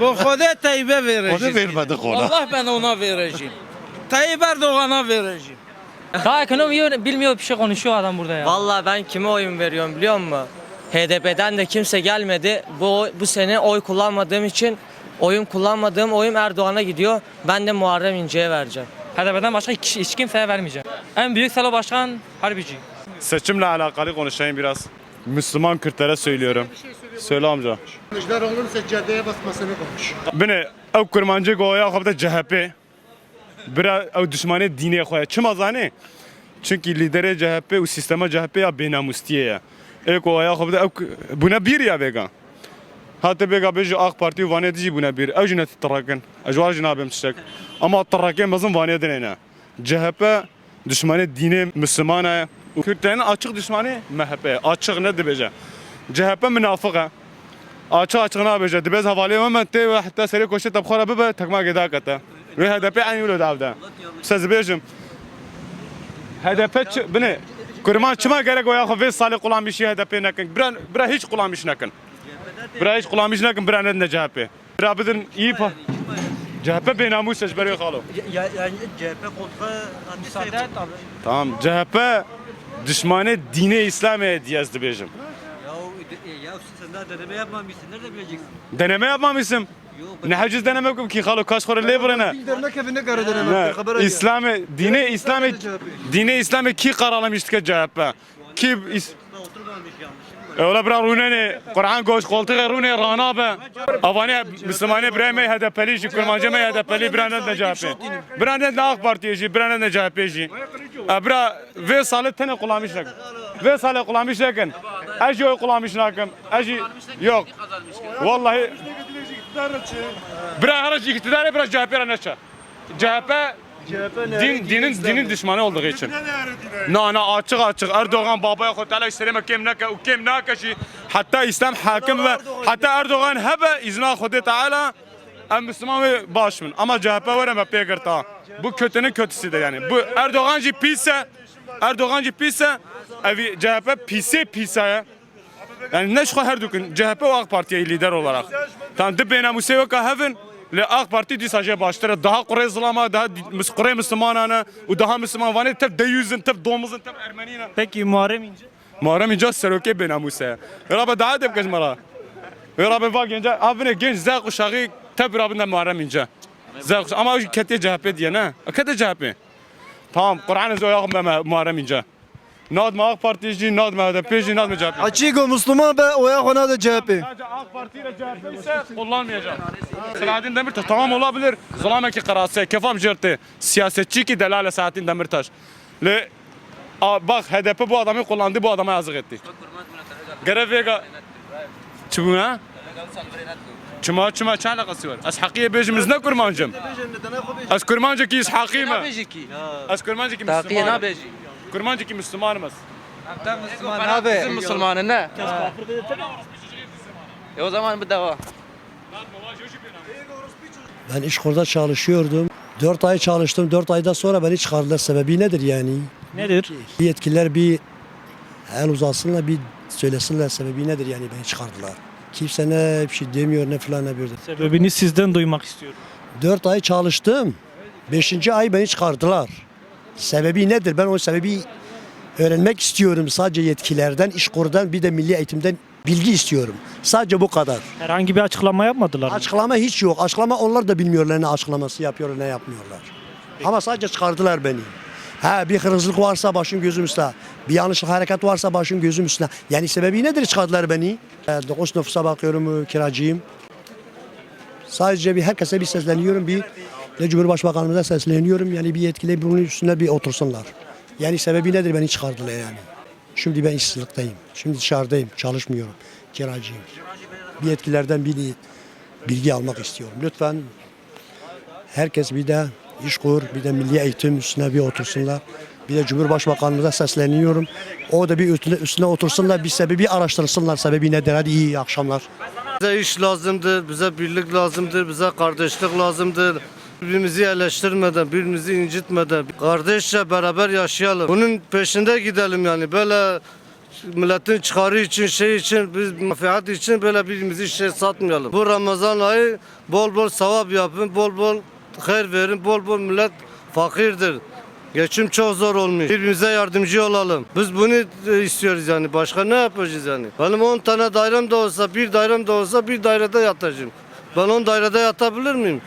Bu Hoda Tayyip'e O da vereceğim. vermedik ona. Allah ben ona vereceğim. Tayyip Erdoğan'a vereceğim. Daha ekonomi bilmiyor bir şey konuşuyor adam burada ya. Vallahi ben kime oyun veriyorum biliyor musun? HDP'den de kimse gelmedi. Bu bu sene oy kullanmadığım için oyun kullanmadığım oyum Erdoğan'a gidiyor. Ben de Muharrem İnce'ye vereceğim. HDP'den başka hiç, hiç kimseye vermeyeceğim. En büyük salo başkan Harbici. Seçimle alakalı konuşayım biraz. Müslüman Kürtlere söylüyorum. Söyle amca. Kılıçdaroğlu'nun seccadeye basmasını konuş. Beni ev kurmancı goya kapıda CHP. Bira ev düşmanı dine koya. Çim azani? Çünkü lideri CHP, o sistema CHP ya benamustiye ya. Ek o ya kapıda buna bir ya vega. Hatta bega beji AK Parti vane dici buna bir. Ev cünet tarakken. Ejvar cenabim tiştek. Ama tarakken bazın vane denene. CHP düşmanı dine Müslümana. Kürtlerin açık düşmanı MHP. Açık ne dibece. CHP münafık. açık ne yapacak? Dibez havale Mehmet'te ve hatta seri koşu tabkhara bebe takma geda kata. Ve HDP aynı yolu davda. Söz bejim. HDP beni kurman çıma gerek o ya ve salih kulan bir şey HDP nekin. Bira, bira hiç kulan bir şey nekin. Bira hiç kulan bir şey nekin. Bira ne CHP. Bira bidin iyi pa. CHP benamus seçberi kalı. Yani CHP koltuğa Müsaade et abi. Tamam CHP düşmanı dine İslam'a diyezdi bejim. Sen daha deneme yapmamışsın. Nerede bileceksin? Deneme yapmamışım. Ne haciz deneme yok ki halı kaç kere levrene. Dernek evinde karı deneme. Ne? İslam'ı, dine İslam'ı, dine İslam'ı ki karalamıştı ki CHP? Ki. Öyle bira runeni, Kur'an goş koltuğu rune rana be. Avani Müslümane bireme HDP'li ji, Kurmancı me HDP'li biranen de CHP. Biranen de AK Parti'ye ji, biranen de CHP ji. Bira ve salı tane kullanmışlar. Ve salı kullanmışlar. Eci oy kullanmışlar. Eci yok. Vallahi Bira haraç iktidarı bira CHP raneça. CHP din, dinin dinin düşmanı olduğu için. Na na açık açık Erdoğan babaya kotala isteme kim naka u kim naka şi hatta İslam hakim ve hatta Erdoğan hebe izna Huda Teala em Müslüman ve başmın ama CHP var ama peygerta. Bu kötünün kötüsüdür yani. Bu Erdoğancı pisse Erdoğancı pisse evi CHP pisse pisse yani ne şu her dükün CHP ve AK Parti'ye lider olarak. Tam de bena musevi ka heaven le AK Parti di saje başlara daha Kore Islama daha Kore Müslümanana u daha Müslüman vane tep deyüzün tep domuzun tep Ermenina. Peki Muharrem İnce? Muharrem İnce seroke bena musevi. Rabbe daha tep kajmara. Rabbe bak gence abine genç Z kuşağı tep Rabbe Muharrem İnce. Z kuşağı ama kete CHP diye ne? Kete CHP. Tamam Kur'an'ı zoyak Muharrem İnce. Nad mı AK Parti'ci, nad mı HDP'ci, nad mı CHP? Açık Müslüman be oya kona da CHP. Sadece AK Parti ile CHP ise kullanmayacak. Selahattin Demirtaş tamam olabilir. Zulameki karası, kefam jırtı. Siyasetçi ki Delale Selahattin Demirtaş. Le, a, bak HDP bu adamı kullandı, bu adama yazık etti. Görev vega. Çubuğu ha? Çuma çuma çay alakası var. Az hakiye bejimiz ne kurmancım? Az kurmancı ki hakim mi? Az kurmancı ki Müslüman. Kurmancı ki Müslümanımız. Bizim Müslümanın ne? E o zaman bir dava. Ben İşkur'da çalışıyordum. 4 ay çalıştım. 4 aydan sonra beni çıkardılar. Sebebi nedir yani? Nedir? Yetkililer bir el uzatsınlar bir söylesinler sebebi nedir yani beni çıkardılar. Kimse ne bir şey demiyor ne falan ne bir. Sebebini sizden duymak istiyorum. 4 ay çalıştım. 5. ay beni çıkardılar. Sebebi nedir? Ben o sebebi öğrenmek istiyorum. Sadece yetkilerden, İşkur'dan bir de milli eğitimden bilgi istiyorum. Sadece bu kadar. Herhangi bir açıklama yapmadılar mı? Açıklama hiç yok. Açıklama onlar da bilmiyorlar ne açıklaması yapıyorlar ne yapmıyorlar. Ama sadece çıkardılar beni. Ha bir hırsızlık varsa başım gözüm üstüne. Bir yanlışlık hareket varsa başım gözüm üstüne. Yani sebebi nedir çıkardılar beni? 9 nüfusa bakıyorum kiracıyım. Sadece bir herkese bir sesleniyorum. Bir de Cumhurbaşkanımıza sesleniyorum. Yani bir yetkili bunun üstüne bir otursunlar. Yani sebebi nedir beni çıkardılar yani. Şimdi ben işsizlikteyim. Şimdi dışarıdayım. Çalışmıyorum. Kiracıyım. Bir yetkilerden bir bilgi almak istiyorum. Lütfen herkes bir de iş kur, bir de milli eğitim üstüne bir otursunlar. Bir de Cumhurbaşkanımıza sesleniyorum. O da bir üstüne, üstüne otursunlar, bir sebebi araştırsınlar. Sebebi nedir? Hadi iyi akşamlar. Bize iş lazımdır, bize birlik lazımdır, bize kardeşlik lazımdır. Birbirimizi eleştirmeden, birbirimizi incitmeden kardeşçe beraber yaşayalım. Bunun peşinde gidelim yani böyle milletin çıkarı için şey için biz menfaat için böyle birbirimizi şey satmayalım. Bu Ramazan ayı bol bol sevap yapın, bol bol hayır verin, bol bol millet fakirdir. Geçim çok zor olmuş. Birbirimize yardımcı olalım. Biz bunu e, istiyoruz yani. Başka ne yapacağız yani? Benim 10 tane dairem de olsa, bir dairem de olsa bir dairede yatacağım. Ben 10 dairede yatabilir miyim?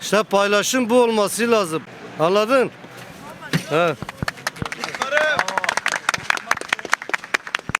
İşte paylaşım bu olması lazım. Anladın? He.